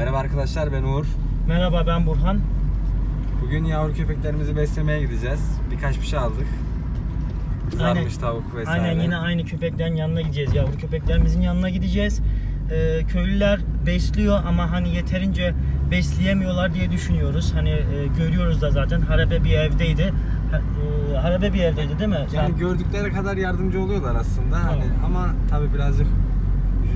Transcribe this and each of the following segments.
Merhaba arkadaşlar ben Uğur. Merhaba ben Burhan. Bugün yavru köpeklerimizi beslemeye gideceğiz. Birkaç bir şey aldık. Kızarmış tavuk vesaire. Aynen yine aynı köpeklerin yanına gideceğiz. Yavru köpeklerimizin yanına gideceğiz. Ee, köylüler besliyor ama hani yeterince besleyemiyorlar diye düşünüyoruz. Hani e, görüyoruz da zaten harabe bir evdeydi. Ha, e, harabe bir evdeydi değil mi? Yani gördükleri kadar yardımcı oluyorlar aslında. Hani ama tabii birazcık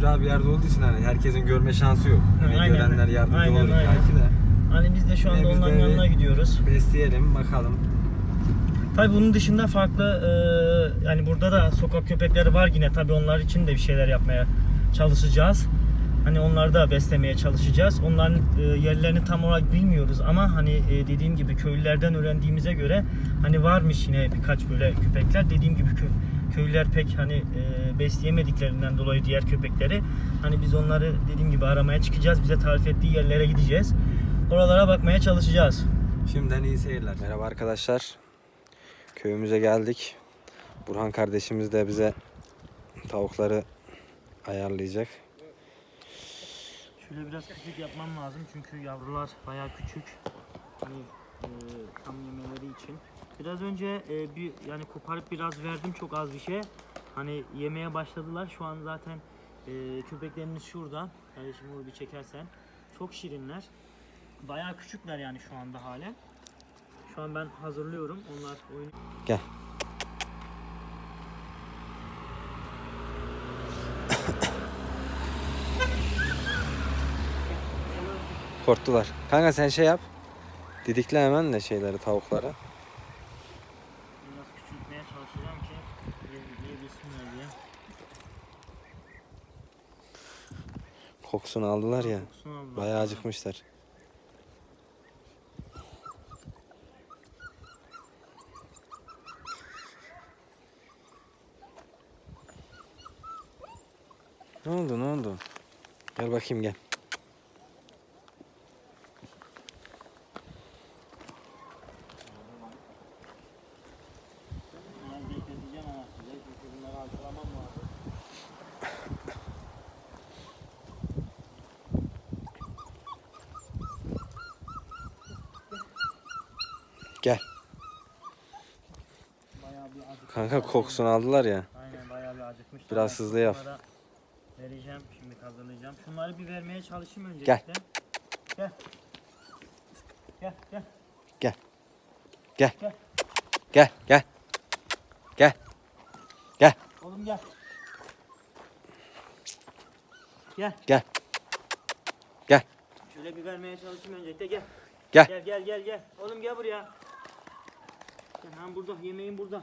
ücra bir yerde olduğu için hani herkesin görme şansı yok. Ha, aynen. görenler yardımcı Aynen, olur aynen. belki de. hani biz de şu anda biz onların de yanına bir- gidiyoruz. Besleyelim bakalım. Tabii bunun dışında farklı e, yani burada da sokak köpekleri var yine tabii onlar için de bir şeyler yapmaya çalışacağız. Hani onları da beslemeye çalışacağız. Onların e, yerlerini tam olarak bilmiyoruz ama hani e, dediğim gibi köylülerden öğrendiğimize göre hani varmış yine birkaç böyle köpekler. Dediğim gibi kö- köylüler pek hani e, besleyemediklerinden dolayı diğer köpekleri hani biz onları dediğim gibi aramaya çıkacağız. Bize tarif ettiği yerlere gideceğiz. Oralara bakmaya çalışacağız. Şimdiden iyi seyirler. Merhaba arkadaşlar. Köyümüze geldik. Burhan kardeşimiz de bize tavukları ayarlayacak. Şöyle biraz küçük yapmam lazım çünkü yavrular bayağı küçük. Hani e, tam yemeleri için. Biraz önce e, bir yani koparıp biraz verdim çok az bir şey. Hani yemeye başladılar. Şu an zaten e, köpeklerimiz şurada. Kardeşim onu bir çekersen. Çok şirinler. Bayağı küçükler yani şu anda halen. Şu an ben hazırlıyorum. Onlar oyun Gel. Korktular. Kanka sen şey yap. Didikle hemen de şeyleri tavukları. Kokusunu aldılar ya. Kokusunu aldılar. Bayağı acıkmışlar. Ne oldu ne oldu? Gel bakayım gel. Biraz bekleteceğim ama size çünkü bunları hazırlamam lazım. Gel. Bayağı bir. Kanka kokusunu aldılar ya. Aynen bayağı bir acıkmışlar. Biraz hızlı yap. bunlara Vereceğim şimdi hazırlayacağım. Şunları bir vermeye çalışayım öncelikle. Gel. Gel. Gel gel. Gel. Gel. Gel. Gel gel. Gel. Gel. Oğlum gel. Gel. Gel. Gel. Şöyle bir vermeye çalışayım öncelikle gel. Gel. Gel gel gel gel. Oğlum gel buraya. Gel lan burada yemeğin burada.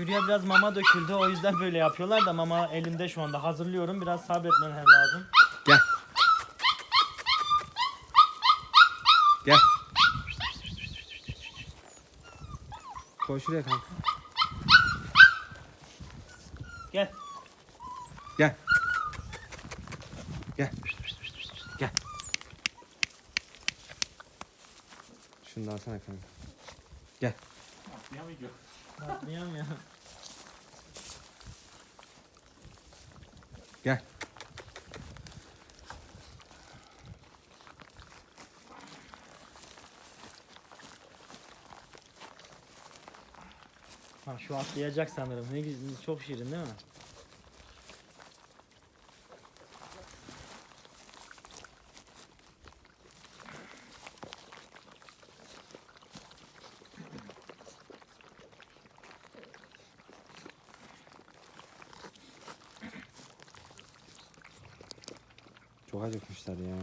Şuraya biraz mama döküldü o yüzden böyle yapıyorlar da mama elimde şu anda hazırlıyorum biraz sabretmeler lazım. Gel. Gel. Koy şuraya kanka. Gel. Gel. Gel. Gel. Şunu da alsana kanka. Gel. Atlayamıyorum ya. Gel. Ha şu atlayacak sanırım. Ne güzel, çok şirin değil mi? Çok acıkmışlar ya.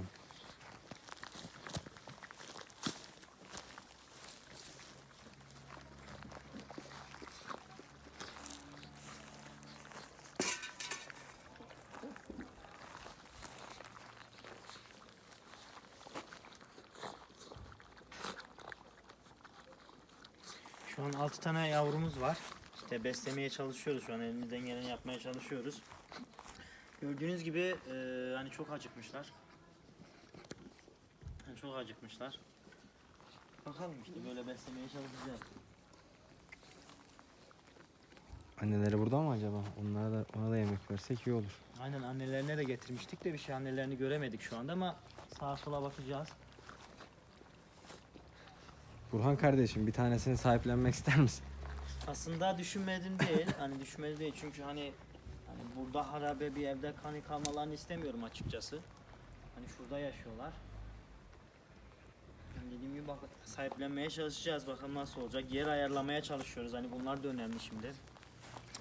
Şu an 6 tane yavrumuz var. İşte beslemeye çalışıyoruz şu an elimizden geleni yapmaya çalışıyoruz. Gördüğünüz gibi e, hani çok acıkmışlar. Yani çok acıkmışlar. Bakalım işte böyle beslemeye çalışacağız. Anneleri burada mı acaba? Onlara da ona da yemek versek iyi olur. Aynen annelerine de getirmiştik de bir şey annelerini göremedik şu anda ama sağa sola bakacağız. Burhan kardeşim bir tanesini sahiplenmek ister misin? Aslında düşünmedim değil. Hani düşünmedim değil çünkü hani hani burada harabe bir evde hani kalmalarını istemiyorum açıkçası. Hani şurada yaşıyorlar. Yani dediğim gibi bak sahiplenmeye çalışacağız bakalım nasıl olacak. Yer ayarlamaya çalışıyoruz. Hani bunlar da önemli şimdi.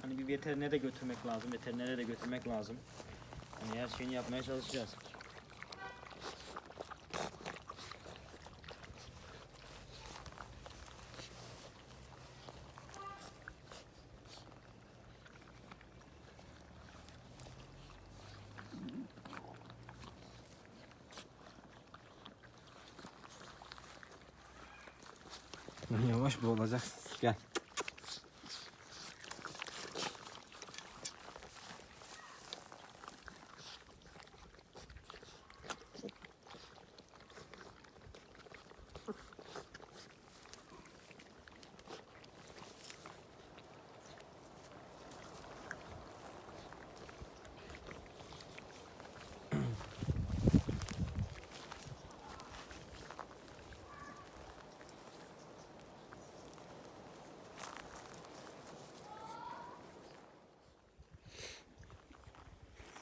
Hani bir veterinere de götürmek lazım. Veterinere de götürmek lazım. Hani her şeyini yapmaya çalışacağız. Yavaş bu olacaksın. Gel.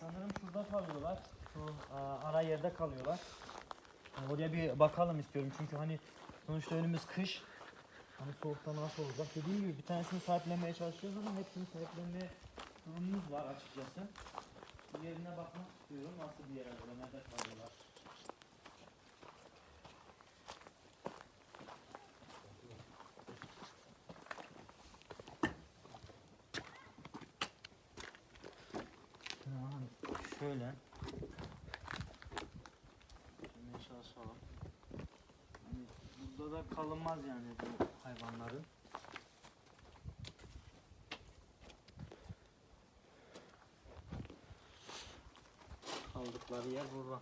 Sanırım şurada kalıyorlar. Şu aa, ara yerde kalıyorlar. Yani oraya bir bakalım istiyorum çünkü hani sonuçta önümüz kış. Hani soğukta nasıl olacak? Dediğim gibi bir tanesini sahiplenmeye çalışıyoruz ama hepsini sahiplenmeye durumumuz var açıkçası. Diğerine bakmak istiyorum. Nasıl bir yer acaba? Nerede kalıyorlar? Şöyle çalışalım. Hani da kalınmaz yani bu hayvanların. Kaldıkları yer burada.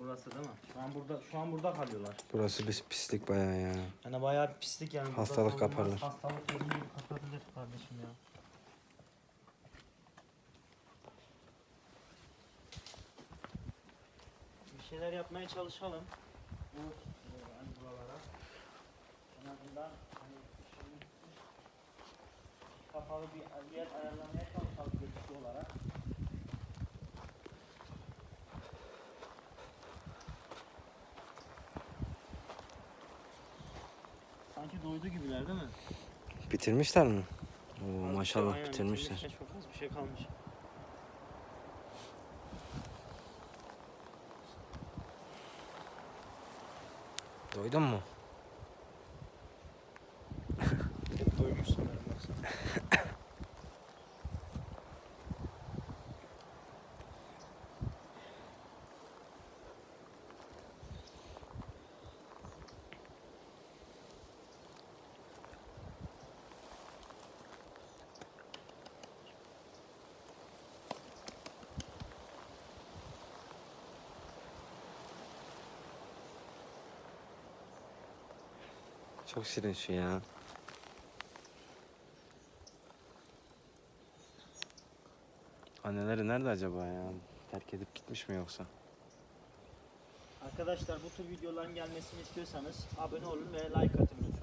Burası değil mi? Şu an burada şu an burada kalıyorlar. Burası bir pislik bayağı ya. Yani bayağı pislik yani. burada Hastalık kalınmaz. kaparlar. Hastalık dediğim gibi kapabilir kardeşim ya. Bir şeyler yapmaya çalışalım. Bu e, hani buralara. En azından hani şimdi kapalı bir yer ayarlamaya çalışalım geçici olarak. Sanki doydu gibiler değil mi? Bitirmişler mi? Oo, Az maşallah aynen, bitirmişler. bitirmişler. Çok az bir şey kalmış. Doydun mu? Çok şirin şu ya. Anneleri nerede acaba ya? Terk edip gitmiş mi yoksa? Arkadaşlar bu tür videoların gelmesini istiyorsanız abone olun ve like atın lütfen.